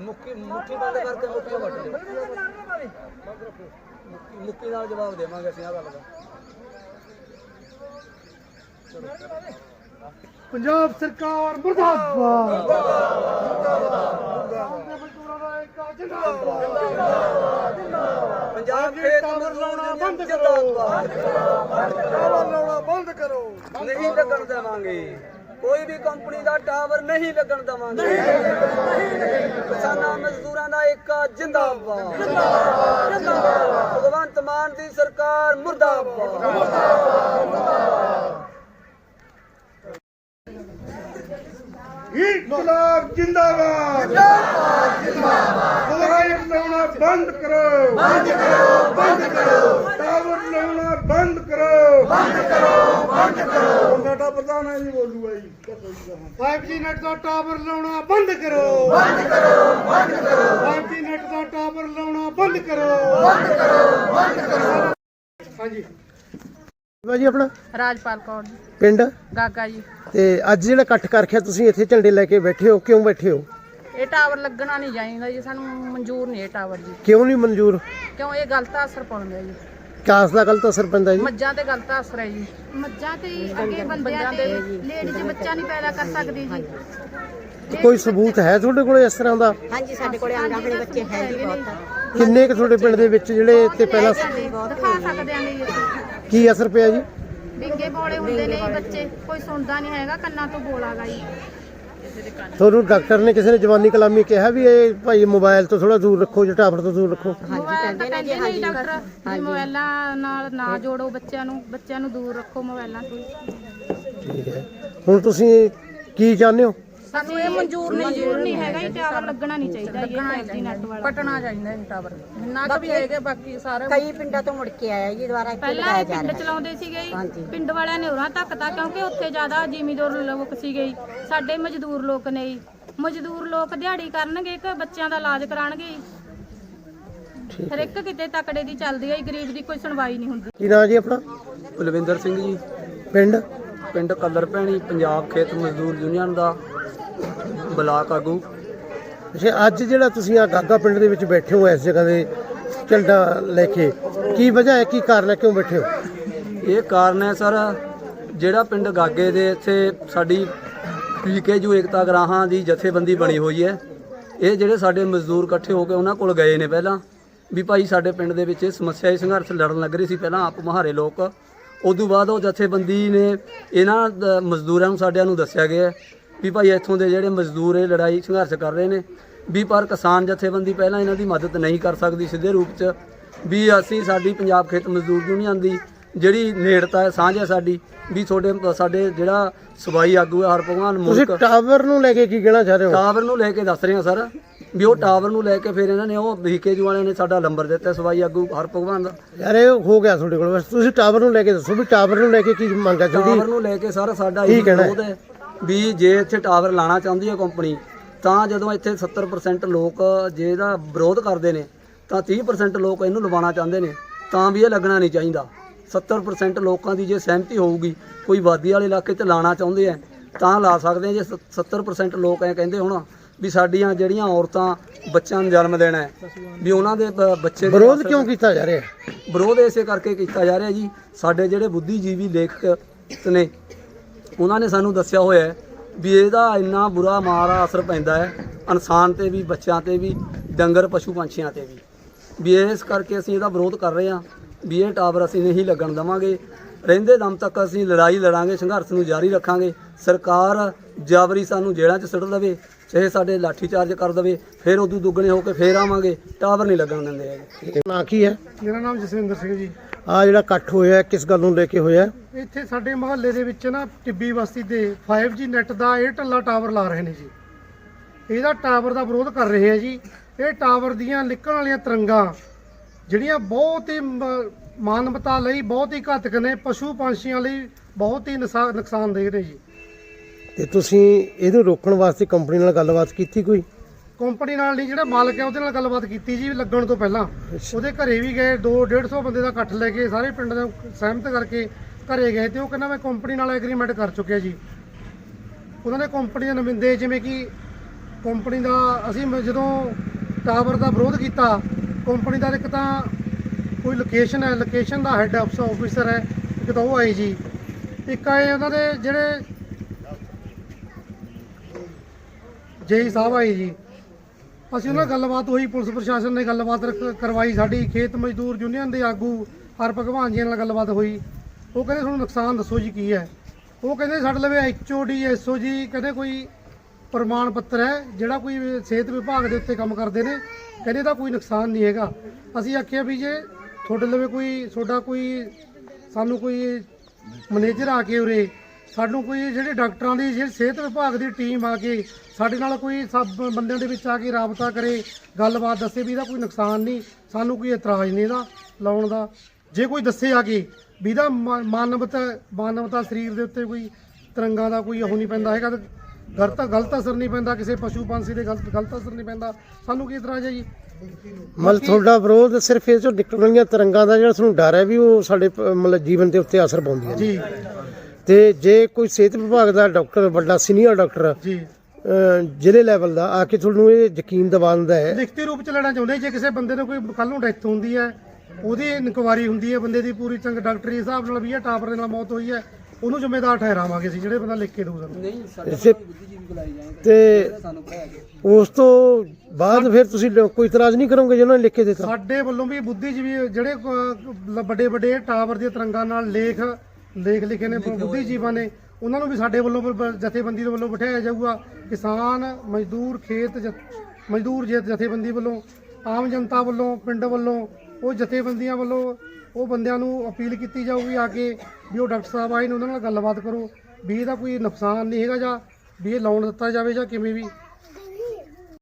ਮੁੱਕੀ ਮੁੱਠੀ ਬੰਦ ਕਰਕੇ ਮੁੱਕੀਆਂ ਵੱਟ ਦੇ ਮੁੱਕੀ ਮੁੱਕੀ ਨਾਲ ਜਵਾਬ ਦੇਵਾਂਗੇ ਅਸੀਂ ਆ ਗੱਲ ਦਾ। ਪੰਜਾਬ ਸਰਕਾਰ ਮੁਰਦਾਬਾਦ। ਮੁਰਦਾਬਾਦ ਜਿੰਦਾਬਾਦ ਪੰਜਾਬ ਖੇਤ ਮਜ਼ਦੂਰ ਬੰਦ ਕਰੋ। ਜਿੰਦਾਬਾਦ। ਟਾਵਰ ਲਾਉਣਾ ਬੰਦ ਕਰੋ। ਨਹੀਂ ਲੱਗਣ ਦੇਵਾਂਗੇ। ਕੋਈ ਵੀ ਕੰਪਨੀ ਦਾ ਟਾਵਰ ਨਹੀਂ ਲੱਗਣ ਦੇਵਾਂਗੇ। ਕਿਸਾਨਾਂ ਮਜ਼ਦੂਰਾਂ ਦਾ ਇੱਕ ਜਿੰਦਾਬਾਦ। ਜਿੰਦਾਬਾਦ ਭਗਵੰਤ ਮਾਨ ਦੀ ਸਰਕਾਰ ਮੁਰਦਾਬਾਦ। ਇਨਕਲਾਬ ਜਿੰਦਾਬਾਦ। ਜਿੰਦਾਬਾਦ। ਜਿੰਦਾਬਾਦ। ਲੜਾਈ ਲਾਉਣਾ ਬੰਦ ਕਰੋ। ਬੰਦ ਕਰੋ ਬੰਦ ਕਰੋ। ਟਾਵਰ ਲਾਉਣਾ ਬੰਦ ਕਰੋ। ਬੰਦ ਕਰੋ। ਬੰਦ ਕਰੋ ਸਾਡਾ ਪ੍ਰਧਾਨ ਹੈ ਜੀ। ਬੋਲੂਗਾ ਜੀ 5G ਨੈਟ ਦਾ ਟਾਵਰ ਲਾਉਣਾ ਬੰਦ ਕਰੋ। ਬੰਦ ਕਰੋ ਬੰਦ ਕਰੋ। 5G ਨੈਟ ਦਾ ਟਾਵਰ ਲਾਉਣਾ ਬੰਦ ਕਰੋ। ਬੰਦ ਕਰੋ ਬੰਦ ਕਰੋ। ਹਾਂਜੀ। ਜੀ ਆਪਣਾ। ਰਾਜਪਾਲ ਕੌਰ ਜੀ। ਪਿੰਡ? ਗਾਗਾ ਜੀ। ਤੇ ਅੱਜ ਜਿਹੜਾ ਇਕੱਠ ਕਰ ਰੱਖਿਆ ਤੁਸੀਂ ਇੱਥੇ ਝੰਡੇ ਲੈ ਕੇ ਬੈਠੇ ਹੋ ਕਿਉਂ ਬੈਠੇ ਹੋ? ਇਹ ਟਾਵਰ ਲੱਗਣਾ ਨਹੀਂ ਚਾਹੀਦਾ ਜੀ ਸਾਨੂੰ ਮਨਜ਼ੂਰ ਨਹੀਂ ਇਹ ਟਾਵਰ ਜੀ। ਕਿਉਂ ਨਹੀਂ ਮਨਜ਼ੂਰ? ਕਿਉਂ ਇਹ ਗਲਤ ਅਸਰ ਪਾਉਂਦਾ ਜੀ। ਕਾਸ ਦਾ ਗਲਤ ਅਸਰ ਪੈਂਦਾ ਜੀ। ਮੱਝਾਂ ਤੇ ਗਲਤ ਅਸਰ ਹੈ ਜੀ। ਮੱਝਾਂ ਤੇ ਹੀ ਅੱਗੇ ਬੰਦਿਆਂ ਤੇ ਲੇਡੀਜ਼ ਬੱਚਾ ਨਹੀਂ ਪੈਦਾ ਕਰ ਸਕਦੀ ਜੀ। ਕੋਈ ਸਬੂਤ ਹੈ ਤੁਹਾਡੇ ਕੋਲ ਇਸ ਤਰ੍ਹਾਂ ਦਾ? ਹਾਂਜੀ ਸਾਡੇ ਕੋਲੇ ਆਂਗਣਵਾੜੀ ਬੱਚੇ ਹੈ ਜੀ ਬਹੁਤ। ਕਿੰਨੇ ਕੁ ਤੁਹਾਡੇ ਪਿੰਡ ਦੇ ਵਿੱਚ ਜਿਹੜੇ ਤੇ ਪਹਿਲਾਂ ਦਿਖਾ ਸਕਦੇ ਆਂ ਜੀ ਅਸੀਂ। ਕੀ ਅਸਰ ਪਿਆ ਜੀ? ਵਿੰਗੇ ਬੋਲੇ ਹੁੰਦੇ ਨੇ ਜੀ ਬੱਚੇ। ਕੋਈ ਸੁਣਦਾ ਨਹੀਂ ਹੈਗਾ ਕੰਨਾਂ ਤੋਂ ਬੋਲਾਗਾ ਜੀ। ਤੁਹਾਨੂੰ ਡਾਕਟਰ ਨੇ ਕਿਸੇ ਨੇ ਜਵਾਨੀ ਕਲਾਮੀ ਕਿਹਾ ਵੀ ਇਹ ਭਾਈ ਮੋਬਾਈਲ ਤੋਂ ਥੋੜਾ ਦੂਰ ਰੱਖੋ ਜਾਂ ਟਾਵਰ ਤੋਂ ਦੂਰ ਰੱਖੋ? ਕਹਿੰਦੇ ਨੇ ਜੀ ਡਾਕਟਰ ਵੀ ਮੋਬਾਈਲਾਂ ਨਾਲ ਨਾ ਜੋੜੋ ਬੱਚਿਆਂ ਨੂੰ ਬੱਚਿਆਂ ਨੂੰ ਦੂਰ ਰੱਖੋ ਮੋਬਾਈਲਾਂ ਤੋਂ ਠੀਕ ਹੈ। ਹੁਣ ਤੁਸੀਂ ਕੀ ਚਾਹੁੰਦੇ ਹੋ? ਸਾਨੂੰ ਇਹ ਮਨਜ਼ੂਰ ਨਹੀਂ ਹੈਗਾ ਜੀ ਟਾਵਰ ਲੱਗਣਾ ਨਹੀਂ ਚਾਹੀਦਾ ਇਹ 5G ਨੈਟ ਵਾਲਾ। ਪਟਣਾ ਚਾਹੀਦਾ ਇਹ ਟਾਵਰ। ਜਿੰਨਾ ਕੁ ਵੀ ਹੈਗੇ ਬਾਕੀ ਸਾਰੇ ਕਈ ਪਿੰਡਾਂ ਤੋਂ ਮੁੜ ਕੇ ਆਇਆ ਜੀ ਦੁਬਾਰਾ ਇੱਥੇ ਪਹਿਲਾਂ ਲਗਾਇਆ ਇਹ ਪਿੰਡ ਚਲਾਉਂਦੇ ਸੀਗੇ ਜੀ। ਹਾਂਜੀ। ਪਿੰਡ ਵਾਲਿਆਂ ਨੇ ਉਰਾਂ ਧੱਕਤਾ ਕਿਉਂਕਿ ਉੱਥੇ ਜ਼ਿਆਦਾ ਜ਼ਿਮੀਂਦਾਰ ਲੋਕ ਸੀਗੇ ਜੀ। ਸਾਡੇ ਮਜ਼ਦੂਰ ਲੋਕ ਨੇ ਜੀ। ਮਜ਼ਦੂਰ ਲੋਕ ਦਿਹਾੜੀ ਕਰਨਗੇ ਕਿ ਬੱਚਿਆਂ ਦਾ ਇਲਾਜ ਕਰਾਣਗੇ ਜੀ। ਹਰ ਇੱਕ ਕਿਤੇ ਤਕੜੇ ਦੀ ਚੱਲਦੀ ਹੈ ਗਰੀਬ ਦੀ ਕੋਈ ਸੁਣਵਾਈ ਨਹੀਂ ਹੁੰਦੀ। ਕੀ ਨਾਂ ਜੀ ਆਪਣਾ? ਬਲਵਿੰਦਰ ਸਿੰਘ ਜੀ। ਪਿੰਡ? ਪਿੰਡ ਕਲਰ ਭੈਣੀ ਪੰਜਾਬ ਖੇਤ ਮਜ਼ਦੂਰ ਯੂਨੀਅਨ ਦਾ ਬਲਾਕ ਆਗੂ। ਅੱਛਾ ਅੱਜ ਜਿਹੜਾ ਤੁਸੀਂ ਆ ਗਾਗਾ ਪਿੰਡ ਦੇ ਵਿੱਚ ਬੈਠੇ ਹੋ ਇਸ ਜਗ੍ਹਾ ਦੇ ਝੰਡਾ ਲੈ ਕੇ ਕੀ ਵਜ੍ਹਾ ਹੈ ਕੀ ਕਾਰਨ ਹੈ ਕਿਉਂ ਬੈਠੇ ਹੋ? ਇਹ ਕਾਰਨ ਹੈ ਸਰ ਜਿਹੜਾ ਪਿੰਡ ਗਾਗੇ ਦੇ ਇੱਥੇ ਸਾਡੀ ਪੀਕੇਜੂ ਏਕਤਾ ਗਰਾਹਾਂ ਦੀ ਜਥੇਬੰਦੀ ਬਣੀ ਹੋਈ ਹੈ ਇਹ ਜਿਹੜੇ ਸਾਡੇ ਮਜ਼ਦੂਰ ਇਕੱਠੇ ਹੋ ਕੇ ਉਹਨਾਂ ਕੋਲ ਗਏ ਨੇ ਪਹਿਲਾਂ। ਵੀ ਭਾਈ ਸਾਡੇ ਪਿੰਡ ਦੇ ਵਿੱਚ ਇਹ ਸਮੱਸਿਆ ਇਹ ਸੰਘਰਸ਼ ਲੜਨ ਲੱਗ ਰਹੀ ਸੀ ਪਹਿਲਾਂ ਆਪ ਮਹਾਰੇ ਲੋਕ। ਉਦੋਂ ਬਾਅਦ ਉਹ ਜਥੇਬੰਦੀ ਨੇ ਇਹਨਾਂ ਦ- ਮਜ਼ਦੂਰਾਂ ਨੂੰ ਸਾਡਿਆਂ ਨੂੰ ਦੱਸਿਆ ਗਿਆ ਵੀ ਭਾਈ ਇੱਥੋਂ ਦੇ ਜਿਹੜੇ ਮਜ਼ਦੂਰ ਇਹ ਲੜਾਈ ਸੰਘਰਸ਼ ਕਰ ਰਹੇ ਨੇ ਵੀ ਪਰ ਕਿਸਾਨ ਜਥੇਬੰਦੀ ਪਹਿਲਾਂ ਇਹਨਾਂ ਦੀ ਮਦਦ ਨਹੀਂ ਕਰ ਸਕਦੀ ਸਿੱਧੇ ਰੂਪ 'ਚ ਵੀ ਅਸੀਂ ਸਾਡੀ ਪੰਜਾਬ ਖੇਤ ਮਜ਼ਦੂਰ ਯੂਨੀਅਨ ਦੀ ਜਿਹੜੀ ਨੇੜਤਾ ਹੈ ਸਾਂਝ ਹੈ ਸਾਡੀ ਵੀ ਤੁਹਾਡੇ ਸਾਡੇ ਜਿਹੜਾ ਸਬਾਈ ਆਗੂ ਹੈ ਹਰ ਭਗਵਾਨ ਤੁਸੀਂ ਮੁਲਕ ਟਾਵਰ ਨੂੰ ਲੈ ਕੇ ਕੀ ਕਹਿਣਾ ਚਾਹ ਰਹੇ ਹੋ? ਟਾਵਰ ਨੂੰ ਲੈ ਕੇ ਦੱਸ ਰਹੇ ਹਾਂ ਸਰ। ਵੀ ਉਹ ਟਾਵਰ ਨੂੰ ਲੈ ਕੇ ਫਿਰ ਇਹਨਾਂ ਨੇ ਉਹ ਵੀਕੇਜੂ ਵਾਲਿਆਂ ਨੇ ਸਾਡਾ ਨੰਬਰ ਦਿੱਤਾ ਸਬਾਈ ਆਗੂ ਹਰ ਭਗਵਾਨ ਦਾ। ਯਾਰ ਇਹ ਹੋ ਗਿਆ ਤੁਹਾਡੇ ਕੋਲ। ਬਸ ਤੁਸੀਂ ਟਾਵਰ ਨੂੰ ਲੈ ਕੇ ਦੱਸੋ ਵੀ ਟਾਵਰ ਨੂੰ ਲੈ ਕੇ ਕੀ ਮੰਗ ਹੈ ਟਾਵਰ ਨੂੰ ਲੈ ਕੇ ਸਰ ਸਾਡਾ ਇਹ ਕਹਿਣਾ ਹੈ? ਵਿਰੋਧ ਹੈ ਵੀ ਜੇ ਇੱਥੇ ਟਾਵਰ ਲਾਣਾ ਚਾਹੁੰਦੀ ਹੈ ਕੰਪਨੀ ਤਾਂ ਜਦੋਂ ਇੱਥੇ 70% ਲੋਕ ਜੇ ਇਹਦਾ ਵਿਰੋਧ ਕਰਦੇ ਨੇ ਤਾਂ 30% ਲੋਕ ਇਹਨੂੰ ਲਵਾਉਣਾ ਚਾਹੁੰਦੇ ਨੇ ਤਾਂ ਵੀ ਇਹ ਲੱਗਣਾ ਨਹੀਂ ਚਾਹੀਦਾ। 70% ਲੋਕਾਂ ਦੀ ਜੇ ਸਹਿਮਤੀ ਹੋਊਗੀ ਕੋਈ ਵਾਦੀ ਵਾਲੇ ਇਲਾਕੇ 'ਚ ਲਾਣਾ ਚਾਹੁੰਦੇ ਆ ਤਾਂ ਲਾ ਸਕਦੇ ਆ। ਜੇ 70% ਲੋਕ ਐ ਕਹਿੰਦੇ ਹੁਣ ਵੀ ਸਾਡੀਆਂ ਜਿਹੜੀਆਂ ਔਰਤਾਂ ਬੱਚਿਆਂ ਨੂੰ ਜਨਮ ਦੇਣਾ ਹੈ ਵੀ ਉਹਨਾਂ ਦੇ ਬ- ਬੱਚੇ ਦੇ ਵਿਰੋਧ ਕਿਉਂ ਕੀਤਾ ਜਾ ਰਿਹਾ? ਹੈ ਵਿਰੋਧ ਇਸੇ ਕਰਕੇ ਕੀਤਾ ਜਾ ਰਿਹਾ ਜੀ ਸਾਡੇ ਜਿਹੜੇ ਬੁੱਧੀਜੀਵੀ ਲੇਖਕ ਨੇ ਉਹਨਾਂ ਨੇ ਸਾਨੂੰ ਦੱਸਿਆ ਹੋਇਆ ਹੈ ਵੀ ਇਹਦਾ ਇੰਨਾ ਬੁਰਾ ਮਾਰਾ ਅਸਰ ਪੈਂਦਾ ਹੈ ਇਨਸਾਨ ਤੇ ਵੀ ਬੱਚਿਆਂ ਤੇ ਵੀ ਡੰਗਰ ਪਸ਼ੂ ਪੰਛੀਆਂ ਤੇ ਵੀ। ਵੀ ਇਸ ਕਰਕੇ ਅਸੀਂ ਇਹਦਾ ਵਿਰੋਧ ਕਰ ਰਹੇ ਹਾਂ ਵੀ ਇਹ ਟਾਵਰ ਅਸੀਂ ਨਹੀਂ ਲੱਗਣ ਦੇਵਾਂਗੇ ਰਹਿੰਦੇ ਦਮ ਤੱਕ ਅਸੀਂ ਲੜਾਈ ਲੜਾਂਗੇ ਸੰਘਰਸ਼ ਨੂੰ ਜਾਰੀ ਰੱਖਾਂਗੇ ਸਰਕਾਰ ਜਾਬਰੀ ਸਾਨੂੰ ਜੇਲ੍ਹਾਂ 'ਚ ਸੁੱਟ ਦੇਵੇ ਚਾਹੇ ਸਾਡੇ ਲਾਠੀ ਚਾਰਜ ਕਰ ਦੇਵੇ ਫਿਰ ਉਦੋਂ ਦੁੱਗਣੇ ਹੋ ਕੇ ਫੇਰ ਆਵਾਂਗੇ ਟਾਵਰ ਨਹੀਂ ਲੱਗਣ ਦਿੰਦੇ ਹੈਗੇ। ਨਾਂ ਕੀ ਹੈ? ਮੇਰਾ ਨਾਮ ਜਸਵਿੰਦਰ ਸਿੰਘ ਜੀ। ਆ ਜਿਹੜਾ ਇਕੱਠ ਹੋਇਆ ਹੈ, ਕਿਸ ਗੱਲ ਨੂੰ ਲੈ ਕੇ ਹੋਇਆ ਹੈ? ਇੱਥੇ ਸਾਡੇ ਮੁਹੱਲੇ ਦੇ ਵਿੱਚ ਨਾ ਟਿੱਬੀ ਬਸਤੀ ਦੇ 5G ਨੈਟ ਦਾ ਏਅਰਟੈਲ ਦਾ ਟਾਵਰ ਲਾ ਰਹੇ ਨੇ ਜੀ। ਇਹਦਾ ਟਾਵਰ ਦਾ ਵਿਰੋਧ ਕਰ ਰਹੇ ਆ ਜੀ। ਇਹ ਟਾਵਰ ਦੀਆਂ ਨਿਕਲਣ ਵਾਲੀਆਂ ਤਰੰਗਾਂ ਜਿਹੜੀਆਂ ਬਹੁਤ ਹੀ ਮ- ਮਾਨਵਤਾ ਲਈ ਬਹੁਤ ਹੀ ਘਾਤਕ ਨੇ ਪਸ਼ੂ ਪੰਛੀਆਂ ਲਈ ਬਹੁਤ ਹੀ ਨੁਕਸਾ- ਨੁਕਸਾਨਦੇਹ ਨੇ ਜੀ। ਤੇ ਤੁਸੀਂ ਇਹਨੂੰ ਰੋਕਣ ਵਾਸਤੇ ਕੰਪਨੀ ਨਾਲ ਗੱਲਬਾਤ ਕੀਤੀ ਕੋਈ? ਕੰਪਨੀ ਨਾਲ ਨਹੀਂ ਜਿਹੜਾ ਮਾਲਕ ਹੈ ਉਹਦੇ ਨਾਲ ਗੱਲਬਾਤ ਕੀਤੀ ਜੀ ਲੱਗਣ ਤੋਂ ਪਹਿਲਾਂ। ਉਹਦੇ ਘਰੇ ਵੀ ਗਏ 2 150 ਬੰਦੇ ਦਾ ਇਕੱਠ ਲੈ ਕੇ ਸਾਰੇ ਪਿੰਡ ਦਾ ਸਹਿਮਤ ਕਰਕੇ ਘਰੇ ਗਏ ਤੇ ਉਹ ਕਹਿੰਦਾ ਮੈਂ ਕੰਪਨੀ ਨਾਲ ਐਗਰੀਮੈਂਟ ਕਰ ਚੁੱਕਿਆ ਜੀ। ਉਹਨਾਂ ਨੇ ਕੰਪਨੀ ਦੇ ਨੁਮਾਇੰਦੇ ਜਿਵੇਂ ਕਿ ਕੰਪਨੀ ਦਾ ਅਸੀਂ ਜਦੋਂ ਟਾਵਰ ਦਾ ਵਿਰੋਧ ਕੀਤਾ ਕੰਪਨੀ ਦਾ ਇੱਕ ਤਾਂ ਕੋਈ ਲੋਕੇਸ਼ਨ ਹੈ ਲੋਕੇਸ਼ਨ ਦਾ ਹੈੱਡ ਆਫਿਸ ਆਫੀਸਰ ਹੈ ਇੱਕ ਤਾਂ ਉਹ ਆਏ ਜੀ। ਇੱਕ ਆਏ ਉਹਨਾਂ ਦੇ ਜਿਹੜੇ ਜੇਈ ਸਾਹਿਬ ਆਏ ਜੀ। ਅਸੀਂ ਉਹਨਾਂ ਨਾਲ ਗੱਲਬਾਤ ਹੋਈ, ਪੁਲਿਸ ਪ੍ਰਸ਼ਾਸਨ ਨੇ ਗੱਲਬਾਤ ਰਕ- ਕਰਵਾਈ ਸਾਡੀ। ਖੇਤ ਮਜ਼ਦੂਰ ਯੂਨੀਅਨ ਦੇ ਆਗੂ ਹਰ ਭਗਵਾਨ ਜੀ ਨਾਲ ਗੱਲਬਾਤ ਹੋਈ। ਉਹ ਕਹਿੰਦੇ ਤੁਹਾਨੂੰ ਨੁਕਸਾਨ ਦੱਸੋ ਜੀ ਕੀ ਹੈ। ਉਹ ਕਹਿੰਦੇ ਸਾਡੇ ਲਵੇ ਐਚਓਡੀ ਐਸਓ ਜੀ ਕਹਿੰਦੇ ਕੋਈ ਪ੍ਰਮਾਣ ਪੱਤਰ ਹੈ, ਜਿਹੜਾ ਕੋਈ ਸਿਹਤ ਵਿਭਾਗ ਦੇ ਉੱਤੇ ਕੰਮ ਕਰਦੇ ਨੇ, ਕਹਿੰਦੇ ਇਹਦਾ ਕੋਈ ਨੁਕਸਾਨ ਨਹੀਂ ਹੈਗਾ। ਅਸੀਂ ਆਖਿਆ ਵੀ ਜੇ ਤੁਹਾਡੇ ਲਵੇ ਕੋਈ, ਤੁਹਾਡਾ ਕੋਈ, ਸਾਨੂੰ ਕੋਈ ਮੈਨੇਜਰ ਆ ਕੇ ਉਰੇ ਸਾਨੂੰ ਕੋਈ ਜਿਹੜੇ ਡਾਕਟਰਾਂ ਦੀ ਜਿਹੜੀ ਸਿਹਤ ਵਿਭਾਗ ਦੀ ਟੀਮ ਆ ਕੇ ਸਾਡੇ ਨਾਲ ਕੋਈ ਸਭ ਬੰਦਿਆਂ ਦੇ ਵਿੱਚ ਆ ਕੇ ਰਾਬਤਾ ਕਰੇ ਗੱਲਬਾਤ ਦੱਸੇ ਵੀ ਇਹਦਾ ਕੋਈ ਨੁਕਸਾਨ ਨਹੀਂ ਸਾਨੂੰ ਕੋਈ ਇਤਰਾਜ਼ ਨਹੀਂ ਇਹਦਾ ਲਾਉਣ ਦਾ। ਜੇ ਕੋਈ ਦੱਸੇ ਆ ਕੇ ਵੀ ਇਹਦਾ ਮਾਨਵਤਾ ਮਾਨਵਤਾ ਸਰੀਰ ਦੇ ਉੱਤੇ ਕੋਈ ਤਿਰੰਗਾ ਦਾ ਕੋਈ ਉਹ ਨਹੀਂ ਪੈਂਦਾ ਹੈਗਾ ਤੇ ਗਲਤ ਗਲਤ ਅਸਰ ਨਹੀਂ ਪੈਂਦਾ ਕਿਸੇ ਪਸ਼ੂ ਪੰਛੀ ਦੇ ਗਲਤ ਗਲਤ ਅਸਰ ਨਹੀਂ ਪੈਂਦਾ ਸਾਨੂੰ ਕੀ ਇਤਰਾਜ਼ ਹੈ ਜੀ? ਮਤਲਬ ਤੁਹਾਡਾ ਵਿਰੋਧ ਸਿਰਫ ਇਹ ਚੋਂ ਨਿਕਲਣ ਵਾਲੀਆਂ ਤਰੰਗਾਂ ਦਾ ਜਿਹੜਾ ਤੁਹਾਨੂੰ ਡਰ ਹੈ ਵੀ ਉਹ ਸਾਡੇ ਮਤਲਬ ਜੀਵਨ ਦੇ ਉੱਤੇ ਅਸਰ ਪਾਉਂਦੀਆਂ ਨੇ। ਜੀ। ਤੇ ਜੇ ਕੋਈ ਸਿਹਤ ਵਿਭਾਗ ਦਾ ਡਾਕਟਰ ਵੱਡਾ ਸੀਨੀਅਰ ਡਾਕਟਰ ਜੀ। ਜ਼ਿਲ੍ਹੇ ਲੈਵਲ ਦਾ ਆ ਕੇ ਤੁਹਾਨੂੰ ਇਹ ਯਕੀਨ ਦਿਵਾਉਂਦਾ ਹੈ। ਲਿਖਤੀ ਰੂਪ ਚ ਲੈਣਾ ਚਾਹੁੰਦੇ ਜੇ ਕਿਸੇ ਬੰਦੇ ਨੂੰ ਕੋਈ ਕੱਲ ਨੂੰ ਡੈਥ ਹੁੰਦੀ ਹੈ ਉਹਦੀ ਇਨਕੁਆਰੀ ਹੁੰਦੀ ਹੈ ਬੰਦੇ ਦੀ ਪੂਰੀ ਚੰਗ ਡਾਕਟਰੀ ਹਿਸਾਬ ਨਾਲ ਵੀ ਇਹ ਟਾਪਰ ਦੇ ਨਾਲ ਮੌਤ ਹੋਈ ਹੈ ਉਹਨੂੰ ਜ਼ਿੰਮੇਦਾਰ ਠਹਿਰਾਵਾਂਗੇ ਅਸੀਂ ਜਿਹੜੇ ਬੰਦਾ ਲਿਖ ਕੇ ਦਊ ਸਾਨੂੰ। ਨਹੀਂ ਸਾਡੇ ਇਸੇ- ਬੁੱਧੀਜੀਵੀ ਬੁਲਾਏ ਜਾਣਗੇ ਤੇ ਸਾਨੂੰ ਪੜਾਇਆ ਗਿਆ ਉਸ ਤੋਂ ਬਾਅਦ ਫਿਰ ਤੁਸੀਂ ਕੋਈ ਇਤਰਾਜ਼ ਨਹੀਂ ਕਰੋਗੇ ਜਿਹਨਾਂ ਨੇ ਲਿਖ ਕੇ ਦਿੱਤਾ? ਸਾਡੇ ਵੱਲੋਂ ਵੀ ਬੁੱਧੀਜੀਵੀ ਜਿਹੜੇ ਵੱਡੇ ਵੱਡੇ ਟਾਵਰ ਦੀਆਂ ਤਰੰਗਾਂ ਨਾਲ ਲੇਖ ਲੇਖ ਲਿਖੇ ਨੇ ਬੁੱਧੀਜੀਵਾਂ ਨੇ। ਉਹਨਾਂ ਨੂੰ ਵੀ ਸਾਡੇ ਵੱਲੋਂ ਬ- ਜਥੇਬੰਦੀ ਦੇ ਵੱਲੋਂ ਬਿਠਾਇਆ ਜਾਊਗਾ। ਕਿਸਾਨ ਮਜ਼ਦੂਰ ਖੇਤ ਜ- ਮਜ਼ਦੂਰ ਜੇ ਜਥੇਬੰਦੀ ਵੱਲੋਂ ਆਮ ਜਨਤਾ ਵੱਲੋਂ ਪਿੰਡ ਵੱਲੋਂ ਉਹ ਜਥੇਬੰਦੀਆਂ ਵੱਲੋਂ ਉਹ ਬੰਦਿਆਂ ਨੂੰ ਅਪੀਲ ਕੀਤੀ ਜਾਊਗੀ ਆ ਕੇ ਵੀ ਉਹ ਡਾਕਟਰ ਸਾਹਿਬ ਆਏ ਨੇ ਉਹਨਾਂ ਨਾਲ ਗੱਲਬਾਤ ਕਰੋ। ਵੀ ਇਹਦਾ ਕੋਈ ਨੁਕਸਾਨ ਨਹੀਂ ਹੈਗਾ ਜਾਂ ਵੀ ਇਹ ਲਾਉਣ ਦਿੱਤਾ ਜਾਵੇ ਜਾਂ ਕਿਵੇਂ ਵੀ।